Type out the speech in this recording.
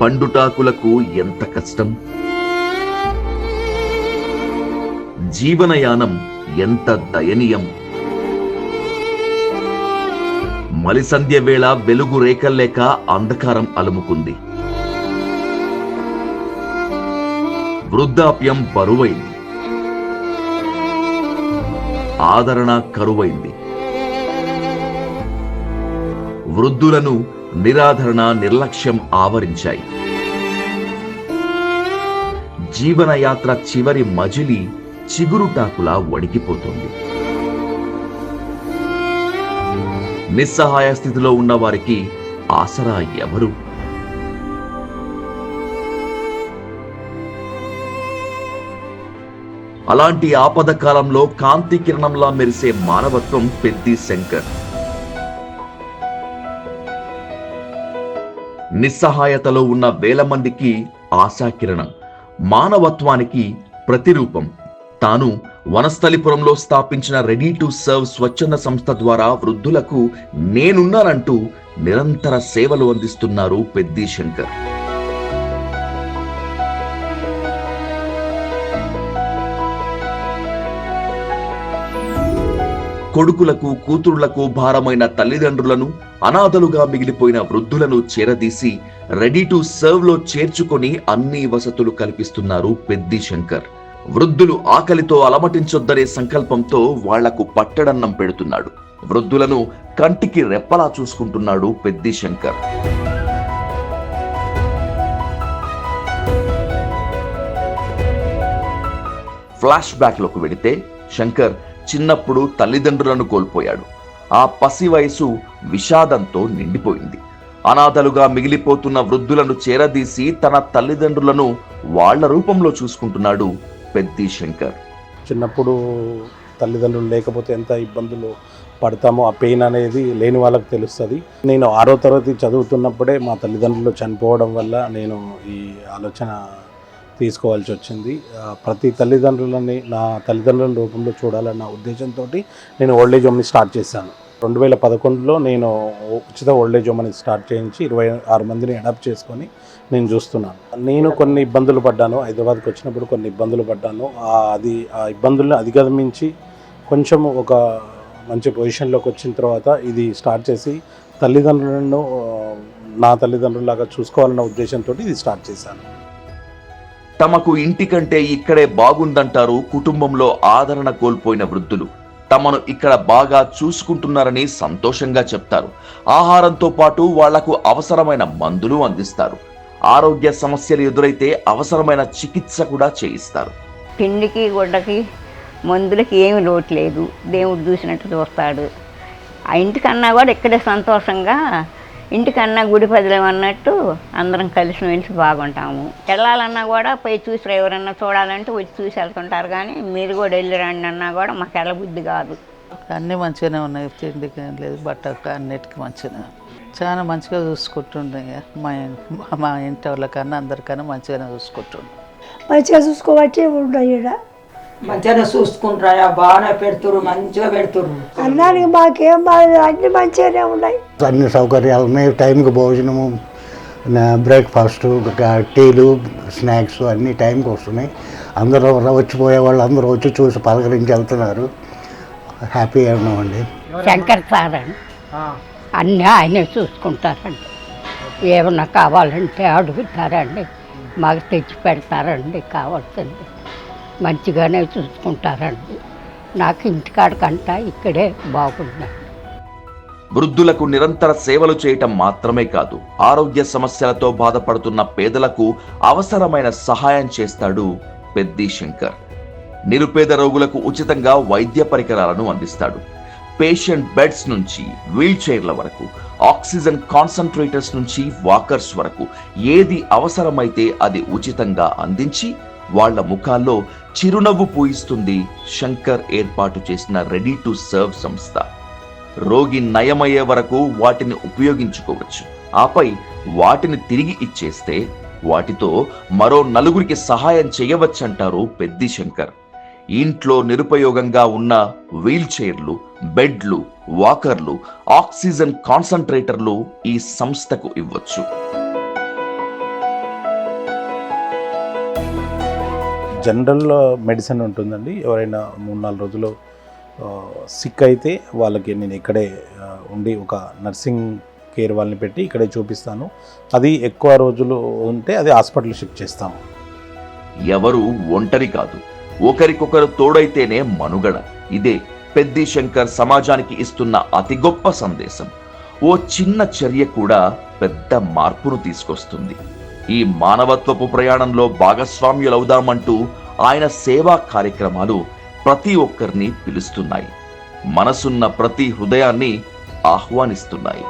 పండుటాకులకు ఎంత కష్టం? జీవనయానం ఎంత దయనీయం? మలిసంధ్య వేళ వెలుగు రేఖల్లేక అంధకారం అలుముకుంది. వృద్ధాప్యం బరువైంది. ఆదరణ కరువైంది. వృద్ధులను నిరాధరణ నిర్లక్ష్యం ఆవరించాయి. జీవనయాత్ర చివరి మజిలి చిగురుటాకులా వణికిపోతుంది. నిస్సహాయ స్థితిలో ఉన్న వారికి ఆసరా ఎవరు? అలాంటి ఆపద కాలంలో కాంతి కిరణంలా మెరిసే మానవత్వం పెద్ది శంకర్. నిస్సహాయతలో ఉన్న వేల మందికి ఆశాకిరణం మానవత్వానికి ప్రతిరూపం. తాను వనస్థలిపురంలో స్థాపించిన రెడీ టు సర్వ్ స్వచ్ఛంద సంస్థ ద్వారా వృద్ధులకు నేనున్నానంటూ నిరంతర సేవలు అందిస్తున్నారు పెద్ది శంకర్. కొడుకులకు కూతురులకు భారమైన తల్లిదండ్రులను అనాథలుగా మిగిలిపోయిన వృద్ధులను చేరదీసి రెడీ టు సర్వ్లో చేర్చుకొని అన్ని వసతులు కల్పిస్తున్నారు పెద్ది శంకర్. వృద్ధులు ఆకలితో అలమటించొద్దనే సంకల్పంతో వాళ్ళకు పట్టడన్నం పెడుతున్నాడు. వృద్ధులను కంటికి రెప్పలా చూసుకుంటున్నాడు పెద్ది శంకర్. ఫ్లాష్ బ్యాక్లోకి వెడితే శంకర్ చిన్నప్పుడు తల్లిదండ్రులను కోల్పోయాడు. ఆ పసి వయసు విషాదంతో నిండిపోయింది. అనాథలుగా మిగిలిపోతున్న వృద్ధులను చేరదీసి తన తల్లిదండ్రులను వాళ్ళ రూపంలో చూసుకుంటున్నాడు పెద్ది శంకర్. చిన్నప్పుడు తల్లిదండ్రులు లేకపోతే ఎంత ఇబ్బందులు పడతామో ఆ పెయిన్ అనేది లేని వాళ్ళకి తెలుస్తుంది. నేను ఆరో తరగతి చదువుతున్నప్పుడే మా తల్లిదండ్రులు చనిపోవడం వల్ల నేను ఈ ఆలోచన తీసుకోవాల్సి వచ్చింది. ప్రతి తల్లిదండ్రులని నా తల్లిదండ్రుల రూపంలో చూడాలన్న ఉద్దేశంతో నేను ఓల్డేజ్ హోమ్ని స్టార్ట్ చేశాను. రెండు వేల పదకొండులో నేను ఉచిత ఓల్డేజ్ హోమ్ అనేది స్టార్ట్ చేయించి ఇరవై ఆరు మందిని అడాప్ట్ చేసుకొని నేను చూస్తున్నాను. నేను కొన్ని ఇబ్బందులు పడ్డాను. హైదరాబాద్కి వచ్చినప్పుడు కొన్ని ఇబ్బందులు పడ్డాను. అది ఆ ఇబ్బందుల్ని అధిగమించి కొంచెం ఒక మంచి పొజిషన్లోకి వచ్చిన తర్వాత ఇది స్టార్ట్ చేసి తల్లిదండ్రులను నా తల్లిదండ్రులాగా చూసుకోవాలన్న ఉద్దేశంతో ఇది స్టార్ట్ చేశాను. తమకు ఇంటి కంటే ఇక్కడే బాగుందంటారు కుటుంబంలో ఆదరణ కోల్పోయిన వృద్ధులు. తమను ఇక్కడ బాగా చూసుకుంటున్నారని సంతోషంగా చెప్తారు. ఆహారంతో పాటు వాళ్ళకు అవసరమైన మందులు అందిస్తారు. ఆరోగ్య సమస్యలు ఎదురైతే అవసరమైన చికిత్స కూడా చేయిస్తారు. పిండికి గుడ్డకి మందులకి ఏమి లోటు లేదు. దేవుడు చూసినట్టు చూస్తాడు. ఆ ఇంటికన్నా కూడా ఇక్కడే సంతోషంగా ఇంటికన్నా గుడి పదిలం అన్నట్టు అందరం కలిసి మెలిసి బాగుంటాము. వెళ్ళాలన్నా కూడా పోయి చూసి ఎవరన్నా చూడాలంటే వచ్చి చూసి వెళ్తుంటారు కానీ మీరు కూడా వెళ్ళి రండి అన్నా కూడా మాకు వెళ్ళబుద్ధి కాదు. అన్నీ మంచిగానే ఉన్నాయి. తిండికి ఏం లేదు బట్టకు అన్నిటికీ మంచిగానే. ఉంది. చాలా మంచిగా చూసుకుంటుండే మా మా ఇంటి వాళ్ళకన్నా అందరికన్నా మంచిగానే చూసుకుంటుండే. మంచిగా చూసుకోబట్టి ఉండవు ఈడ మంచిగానే చూసుకుంటారా? బాగానే పెడుతురు మంచిగా పెడుతురు అన్నానికి మాకేం బాధ అన్ని మంచిగానే ఉన్నాయి. అన్ని సౌకర్యాలు ఉన్నాయి. టైంకి భోజనము బ్రేక్ఫాస్ట్ టీలు స్నాక్స్ అన్ని టైంకి వస్తున్నాయి. అందరూ వచ్చిపోయే వాళ్ళు అందరూ వచ్చి చూసి పలకరించి వెళ్తున్నారు. హ్యాపీగా ఉన్నామండి. శంకర్ సార్ అండి అన్నీ ఆయనే చూసుకుంటారండి. ఏమన్నా కావాలంటే అడుగుతారండి. మాకు తెచ్చి పెడతారండి కావాల్సింది. మంచిగానే చూసుకుంటారండి. నాకు ఇంటికాడకంట ఇక్కడే బాగుందండి వృద్ధులకు నిరంతర సేవలు చేయటం మాత్రమే కాదు ఆరోగ్య సమస్యలతో బాధపడుతున్న పేదలకు అవసరమైన సహాయం చేస్తాడు పెద్ది శంకర్. నిరుపేద రోగులకు ఉచితంగా వైద్య పరికరాలను అందిస్తాడు. పేషెంట్ బెడ్స్ నుంచి వీల్ చైర్ల వరకు ఆక్సిజన్ కాన్సన్ట్రేటర్స్ నుంచి వాకర్స్ వరకు ఏది అవసరమైతే అది ఉచితంగా అందించి వాళ్ళ ముఖాల్లో చిరునవ్వు పూయిస్తుంది శంకర్ ఏర్పాటు చేసిన రెడీ టు సర్వ్ సంస్థ. రోగి నయమయ్యే వరకు వాటిని ఉపయోగించుకోవచ్చు. ఆపై వాటిని తిరిగి ఇచ్చేస్తే వాటితో మరో నలుగురికి సహాయం చేయవచ్చంటారు పెద్ది శంకర్. ఇంట్లో నిరుపయోగంగా ఉన్న వీల్ చైర్లు బెడ్లు వాకర్లు ఆక్సిజన్ కాన్సంట్రేటర్లు ఈ సంస్థకు ఇవ్వచ్చు. జనరల్ మెడిసిన్ ఉంటుందండి. ఎవరైనా మూడు నాలుగు రోజులు సిక్ అయితే వాళ్ళకి నేను ఇక్కడే ఉండి ఒక నర్సింగ్ కేర్ వాళ్ళని పెట్టి ఇక్కడే చూపిస్తాను. అది ఎక్కువ రోజులు ఉంటే అది హాస్పిటల్ షిఫ్ట్ చేస్తాము. ఎవరు ఒంటరి కాదు. ఒకరికొకరు తోడైతేనే మనుగడ. ఇదే పెద్ది శంకర్ సమాజానికి ఇస్తున్న అతి గొప్ప సందేశం. ఓ చిన్న చర్య కూడా పెద్ద మార్పును తీసుకొస్తుంది. ఈ మానవత్వపు ప్రయాణంలో భాగస్వామ్యులవుదామంటూ ఆయన సేవా కార్యక్రమాలు ప్రతి ఒక్కరిని పిలుస్తున్నాయి. మనసున్న ప్రతి హృదయాన్ని ఆహ్వానిస్తున్నాయి.